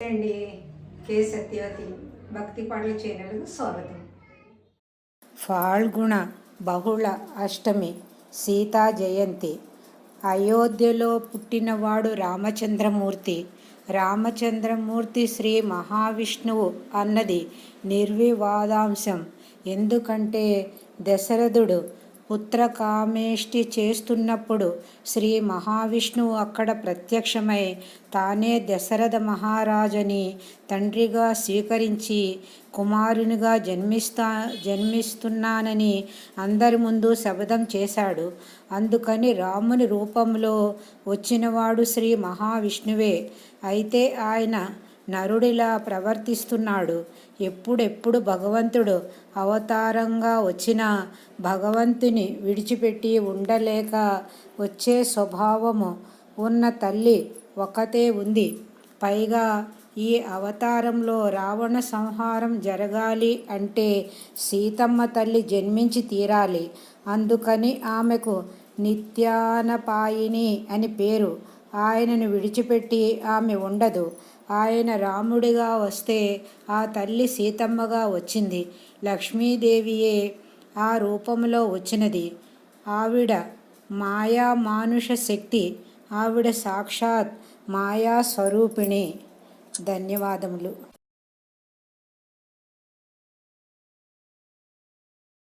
అండి. కే. సత్యవతి భక్తి పాటల ఛానల్కు స్వాగతం. ఫాల్గుణ బహుళ అష్టమి సీతా జయంతి. అయోధ్యలో పుట్టినవాడు రామచంద్రమూర్తి. రామచంద్రమూర్తి శ్రీ మహావిష్ణువు అన్నది నిర్వివాదాంశం. ఎందుకంటే దశరథుడు ఉత్తరకామేష్టి చేస్తున్నప్పుడు శ్రీ మహావిష్ణువు అక్కడ ప్రత్యక్షమై తానే దశరథ మహారాజని తండ్రిగా స్వీకరించి కుమారునిగా జన్మిస్తా జన్మిస్తున్నానని అందరి ముందు శపథం చేశాడు. అందుకని రాముని రూపంలో వచ్చినవాడు శ్రీ మహావిష్ణువే. అయితే ఆయన నరుడిలా ప్రవర్తిస్తున్నాడు. ఎప్పుడెప్పుడు భగవంతుడు అవతారంగా వచ్చినా భగవంతుని విడిచిపెట్టి ఉండలేక వచ్చే స్వభావము ఉన్న తల్లి ఒకతే ఉంది. పైగా ఈ అవతారంలో రావణ సంహారం జరగాలి అంటే సీతమ్మ తల్లి జన్మించి తీరాలి. అందుకని ఆమెకు నిత్యానపాయిని అని పేరు. ఆయనను విడిచిపెట్టి ఆమె ఉండదు. ఆయన రాముడిగా వస్తే ఆ తల్లి సీతమ్మగా వచ్చింది. లక్ష్మీదేవియే ఆ రూపంలో వచ్చినది. ఆవిడ మాయా మానుష శక్తి ఆవిడ సాక్షాత్ మాయా స్వరూపిణి ధన్యవాదములు.